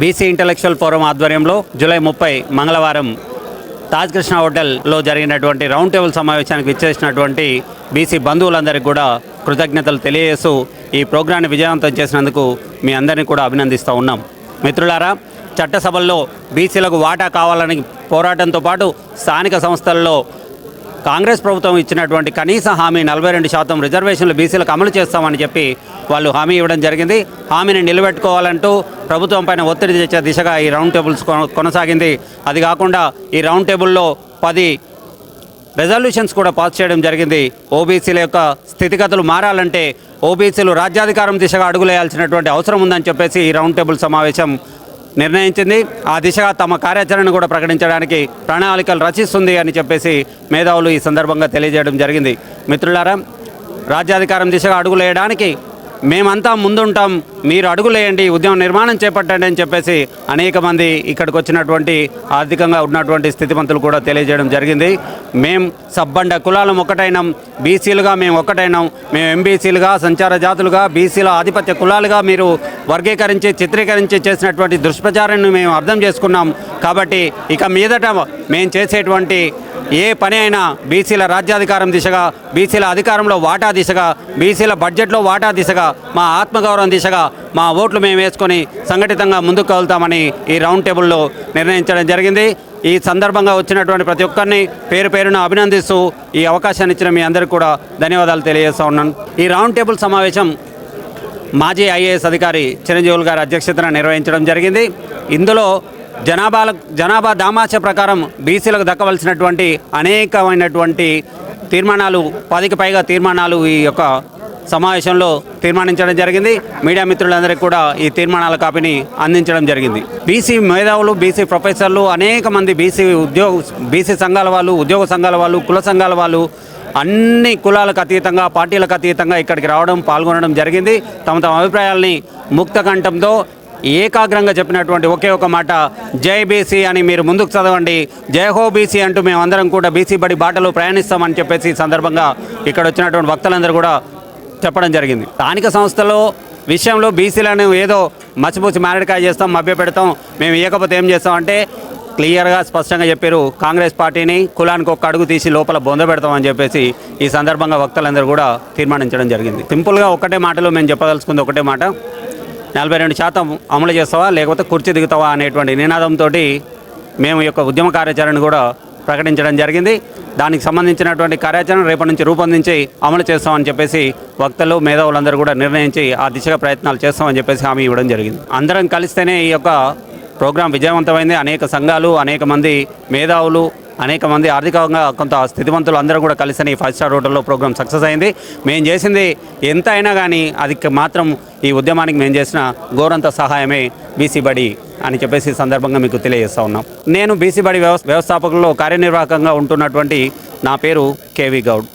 BC intellectual forum ఆధ్వర్యంలో July ముప్పై మంగళవారం తాజ్ కృష్ణ హోటల్లో జరిగినటువంటి రౌండ్ టేబుల్ సమావేశానికి విచ్చేసినటువంటి బీసీ బంధువులందరికీ కూడా కృతజ్ఞతలు తెలియజేస్తూ ఈ ప్రోగ్రాన్ని విజయవంతం చేసినందుకు మీ అందరినీ కూడా అభినందిస్తూ ఉన్నాం. మిత్రులారా చట్టసభల్లో బీసీలకు వాటా కావాలని పోరాటంతో పాటు స్థానిక సంస్థల్లో కాంగ్రెస్ ప్రభుత్వం ఇచ్చినటువంటి కనీస హామీ నలభై రెండు శాతం రిజర్వేషన్లు బీసీలకు అమలు చేస్తామని చెప్పి వాళ్ళు హామీ ఇవ్వడం జరిగింది. హామీని నిలబెట్టుకోవాలంటూ ప్రభుత్వం పైన ఒత్తిడి తెచ్చే దిశగా ఈ రౌండ్ టేబుల్స్ కొన- కొనసాగింది. అది కాకుండా ఈ రౌండ్ టేబుల్లో పది రెజల్యూషన్స్ కూడా పాస్ చేయడం జరిగింది. ఓబీసీల యొక్క స్థితిగతులు మారాలంటే ఓబీసీలు రాజ్యాధికారం దిశగా అడుగులేయాల్సినటువంటి అవసరం ఉందని చెప్పేసి ఈ రౌండ్ టేబుల్ సమావేశం నిర్ణయించింది. ఆ దిశగా తమ కార్యాచరణను కూడా ప్రకటించడానికి ప్రణాళికలు రచిస్తుంది అని చెప్పేసి మేధావులు ఈ సందర్భంగా తెలియజేయడం జరిగింది. మిత్రులారా రాజ్యాధికారం దిశగా అడుగులేయడానికి మేమంతా ముందుంటాం. మీరు అడుగులేయండి ఉద్యమం నిర్మాణం చేపట్టండి అని చెప్పేసి అనేక మంది ఇక్కడికి వచ్చినటువంటి ఆర్థికంగా ఉన్నటువంటి స్థితిమంతులు కూడా తెలియజేయడం జరిగింది. మేం సబ్బండ కులాలం ఒకటైనాం. బీసీలుగా మేము ఒకటైనాం. మేము ఎంబీసీలుగా సంచార జాతులుగా బీసీల ఆధిపత్య కులాలుగా మీరు వర్గీకరించి చిత్రీకరించి చేసినటువంటి దుష్ప్రచారాన్ని మేము అర్థం చేసుకున్నాం. కాబట్టి ఇక మీదట మేము చేసేటువంటి ఏ పని అయినా బీసీల రాజ్యాధికారం దిశగా బీసీల అధికారంలో వాటా దిశగా బీసీల బడ్జెట్లో వాటా దిశగా మా ఆత్మగౌరవం దిశగా మా ఓట్లు మేము వేసుకొని సంఘటితంగా ముందుకు కలుతామని ఈ రౌండ్ టేబుల్లో నిర్ణయించడం జరిగింది. ఈ సందర్భంగా వచ్చినటువంటి ప్రతి ఒక్కరిని పేరు పేరున అభినందిస్తూ ఈ అవకాశాన్ని ఇచ్చిన మీ అందరికీ కూడా ధన్యవాదాలు తెలియజేస్తా ఉన్నాను. ఈ రౌండ్ టేబుల్ సమావేశం మాజీ ఐఏఎస్ అధికారి చిరంజీవులు గారి అధ్యక్షతన నిర్వహించడం జరిగింది. ఇందులో జనాభాల జనాభా దామాష ప్రకారం బీసీలకు దక్కవలసినటువంటి అనేకమైనటువంటి తీర్మానాలు పదికి పైగా తీర్మానాలు ఈ యొక్క సమావేశంలో తీర్మానించడం జరిగింది. మీడియా మిత్రులందరికీ కూడా ఈ తీర్మానాల కాపీని అందించడం జరిగింది. బీసీ మేధావులు బీసీ ప్రొఫెసర్లు అనేక మంది బీసీ ఉద్యోగ బీసీ సంఘాల వాళ్ళు ఉద్యోగ సంఘాల వాళ్ళు కుల సంఘాల వాళ్ళు అన్ని కులాలకు అతీతంగా పార్టీలకు అతీతంగా ఇక్కడికి రావడం పాల్గొనడం జరిగింది. తమ తమ అభిప్రాయాల్ని ముక్త కంఠంతో ఏకాగ్రంగా చెప్పినటువంటి ఒకే ఒక మాట జై బీసీ అని మీరు ముందుకు చదవండి. జై హో బీసీ అంటూ మేమందరం కూడా బీసీ బడి బాటలో ప్రయాణిస్తామని చెప్పేసి సందర్భంగా ఇక్కడ వచ్చినటువంటి వక్తలందరూ కూడా చెప్పడం జరిగింది. స్థానిక సంస్థలో విషయంలో బీసీలను ఏదో మసిపూసి మారడికాయ చేస్తాం మభ్య పెడతాం మేము ఇవ్వకపోతే ఏం చేస్తాం అంటే క్లియర్గా స్పష్టంగా చెప్పారు. కాంగ్రెస్ పార్టీని కులానికి ఒక్క అడుగు తీసి లోపల బొంద పెడతామని చెప్పేసి ఈ సందర్భంగా వక్తలందరూ కూడా తీర్మానించడం జరిగింది. సింపుల్గా ఒకటే మాటలో మేము చెప్పదలుచుకుంది ఒకటే మాట. నలభై రెండు శాతం అమలు చేస్తావా లేకపోతే కుర్చీ దిగుతావా అనేటువంటి నినాదంతో మేము ఈ యొక్క ఉద్యమ కార్యాచరణ కూడా ప్రకటించడం జరిగింది. దానికి సంబంధించినటువంటి కార్యాచరణ రేపటి నుంచి రూపొందించి అమలు చేస్తామని చెప్పేసి వక్తలు మేధావులందరూ కూడా నిర్ణయించి ఆ దిశగా ప్రయత్నాలు చేస్తామని చెప్పేసి హామీ ఇవ్వడం జరిగింది. అందరం కలిస్తేనే ఈ యొక్క ప్రోగ్రాం విజయవంతమైంది. అనేక సంఘాలు అనేక మంది మేధావులు అనేక మంది ఆర్థికంగా కొంత స్థితివంతులు అందరూ కూడా కలిసి ఈ ఫైవ్ స్టార్ హోటల్లో ప్రోగ్రామ్ సక్సెస్ అయింది. మేము చేసింది ఎంత అయినా కానీ అది మాత్రం ఈ ఉద్యమానికి మేము చేసిన గోరంత సహాయమే బీసీ బడి అని చెప్పేసి ఈ సందర్భంగా మీకు తెలియజేస్తా ఉన్నాం. నేను బీసీ బడి వ్యవస్థ వ్యవస్థాపకుల్లో కార్యనిర్వాహకంగా ఉంటున్నటువంటి నా పేరు కేవీ గౌడ్.